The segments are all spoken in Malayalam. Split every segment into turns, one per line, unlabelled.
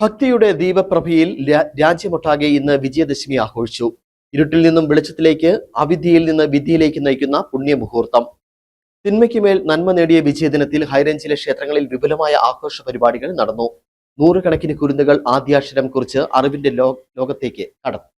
ഭക്തിയുടെ ദീപപ്രഭയിൽ രാജ്യമൊട്ടാകെ ഇന്ന് വിജയദശമി ആഘോഷിച്ചു. ഇരുട്ടിൽ നിന്നും വെളിച്ചത്തിലേക്ക് അവിധിയിൽ നിന്ന് വിധിയിലേക്ക് നയിക്കുന്ന പുണ്യമുഹൂർത്തം. തിന്മയ്ക്ക് മേൽ നന്മ നേടിയ വിജയദിനത്തിൽ ഹൈറേഞ്ചിലെ ക്ഷേത്രങ്ങളിൽ വിപുലമായ ആഘോഷ പരിപാടികൾ നടന്നു. നൂറുകണക്കിന് കുരുന്നുകൾ ആദ്യാക്ഷരം കുറിച്ച് അറിവിന്റെ ലോകത്തേക്ക് കടന്നു.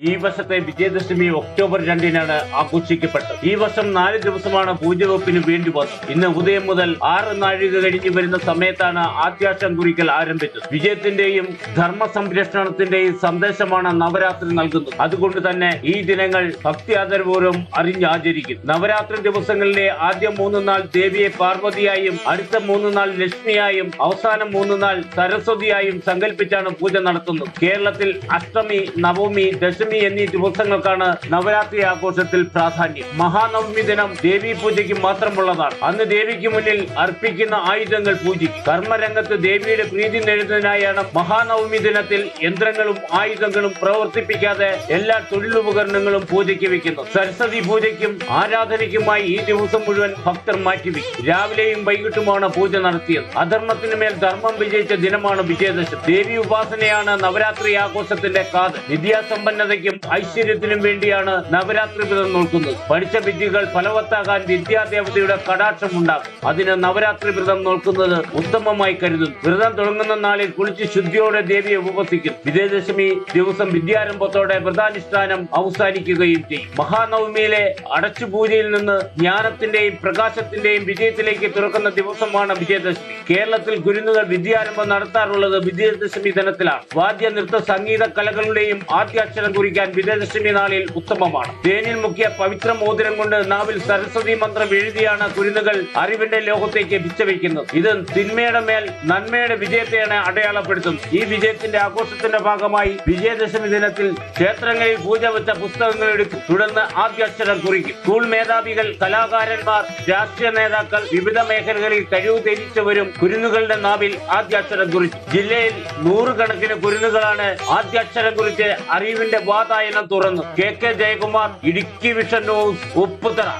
ഈ വർഷത്തെ വിജയദശമി ഒക്ടോബർ രണ്ടിനാണ് ആഘോഷിക്കപ്പെട്ടത്. ഈ വർഷം നാല് ദിവസമാണ് പൂജവെപ്പിന് വേണ്ടി വന്നത്. ഇന്ന് ഉദയം മുതൽ ആറ് നാഴിക കഴിഞ്ഞു വരുന്ന സമയത്താണ് ആദ്യാശം കുറിക്കൽ ആരംഭിച്ചത്. വിജയത്തിന്റെയും ധർമ്മ സംരക്ഷണത്തിന്റെയും സന്ദേശമാണ് നവരാത്രി നൽകുന്നത്. അതുകൊണ്ട് തന്നെ ഈ ദിനങ്ങൾ ഭക്തി ആദരപൂർവം അറിഞ്ഞാചരിക്കും നവരാത്രി ദിവസങ്ങളിലെ ആദ്യ മൂന്ന് നാൾ ദേവിയെ പാർവതിയായും അടുത്ത മൂന്ന് നാൾ ലക്ഷ്മിയായും അവസാനം മൂന്ന് നാൾ സരസ്വതിയായും സങ്കല്പിച്ചാണ് പൂജ നടത്തുന്നത്. കേരളത്തിൽ അഷ്ടമി നവമി ദശമി എന്നീ ദിവസങ്ങൾക്കാണ് നവരാത്രി ആഘോഷത്തിൽ പ്രാധാന്യം. മഹാനവമി ദിനം ദേവി പൂജയ്ക്ക് മാത്രമുള്ളതാണ്. അന്ന് ദേവിക്ക് മുന്നിൽ അർപ്പിക്കുന്ന ആയുധങ്ങൾ പൂജിക്കും. കർമ്മരംഗത്ത് ദേവിയുടെ പ്രീതി നേടുന്നതിനായാണ് മഹാനവമി ദിനത്തിൽ യന്ത്രങ്ങളും ആയുധങ്ങളും പ്രവർത്തിപ്പിക്കാതെ എല്ലാ തൊഴിലുപകരണങ്ങളും പൂജയ്ക്ക് വെക്കുന്നത്. സരസ്വതി പൂജയ്ക്കും ആരാധനയ്ക്കുമായി ഈ ദിവസം മുഴുവൻ ഭക്തർ മാറ്റിവെക്കും. രാവിലെയും വൈകിട്ടുമാണ് പൂജ നടത്തിയത്. അധർമ്മത്തിന് മേൽ ധർമ്മം വിജയിച്ച ദിനമാണ് വിജയദശമി. ദേവി ഉപാസനയാണ് നവരാത്രി ആഘോഷത്തിന്റെ കാത് വിദ്യാസമ്പന്നതയ്ക്കും ഐശ്വര്യത്തിനും വേണ്ടിയാണ് നവരാത്രി വ്രതം നോക്കുന്നത്. പഠിച്ച വിദ്യകൾ ഫലവത്താകാൻ വിദ്യാദേവതയുടെ കടാക്ഷം ഉണ്ടാകും. അതിന് നവരാത്രി വ്രതം നോക്കുന്നത് ഉത്തമമായി കരുതും. വ്രതം തുടങ്ങുന്ന നാളിൽ കുളിച്ച് ശുദ്ധിയോടെ ദേവിയെ ഉപവസിക്കും. വിജയദശമി ദിവസം വിദ്യാരംഭത്തോടെ വ്രതാനുഷ്ഠാനം അവസാനിക്കുകയും ചെയ്യും. മഹാനവമിയിലെ അടച്ചുപൂജയിൽ നിന്ന് ജ്ഞാനത്തിന്റെയും പ്രകാശത്തിന്റെയും വിജയത്തിലേക്ക് തുറക്കുന്ന ദിവസമാണ് വിജയദശമി. കേരളത്തിൽ കുരുന്നുകൾ വിദ്യാരംഭം നടത്താറുള്ളത് വിജയദശമി ദിനത്തിലാണ്. വാദ്യ നൃത്ത സംഗീത കലകളുടെയും ആദ്യാക്ഷരം കുറിക്കാൻ വിജയദശമി നാളിൽ ഉത്തമമാണ്. തേനിൽ മുക്കിയ പവിത്ര മോതിരം കൊണ്ട് നാവിൽ സരസ്വതി മന്ത്രം എഴുതിയാണ് കുരുന്നുകൾ അറിവിന്റെ ലോകത്തേക്ക് പിച്ചവയ്ക്കുന്നത് ഇത് തിന്മയുടെ മേൽ നന്മയുടെ വിജയത്തെയാണ് അടയാളപ്പെടുത്തുന്നത് ഈ വിജയത്തിന്റെ ആഘോഷത്തിന്റെ ഭാഗമായി വിജയദശമി ദിനത്തിൽ ക്ഷേത്രങ്ങളിൽ പൂജ വെച്ച പുസ്തകങ്ങൾ എടുക്കും. തുടർന്ന് ആദ്യാക്ഷരം കുറിക്കും. സ്കൂൾ മേധാവികൾ കലാകാരന്മാർ രാഷ്ട്രീയ നേതാക്കൾ വിവിധ മേഖലകളിൽ കഴിവ് തെളിയിച്ചവരും കുരുന്നുകളുടെ നാവിൽ ആദ്യാക്ഷരം കുറിച്ചു. ജില്ലയിൽ നൂറുകണക്കിന് കുരുന്നുകളാണ് ആദ്യാക്ഷരം കുറിച്ച് അറിവിന്റെ വാതായനം തുറന്നു. K K Jayakumar Idukki vision news Upputhara.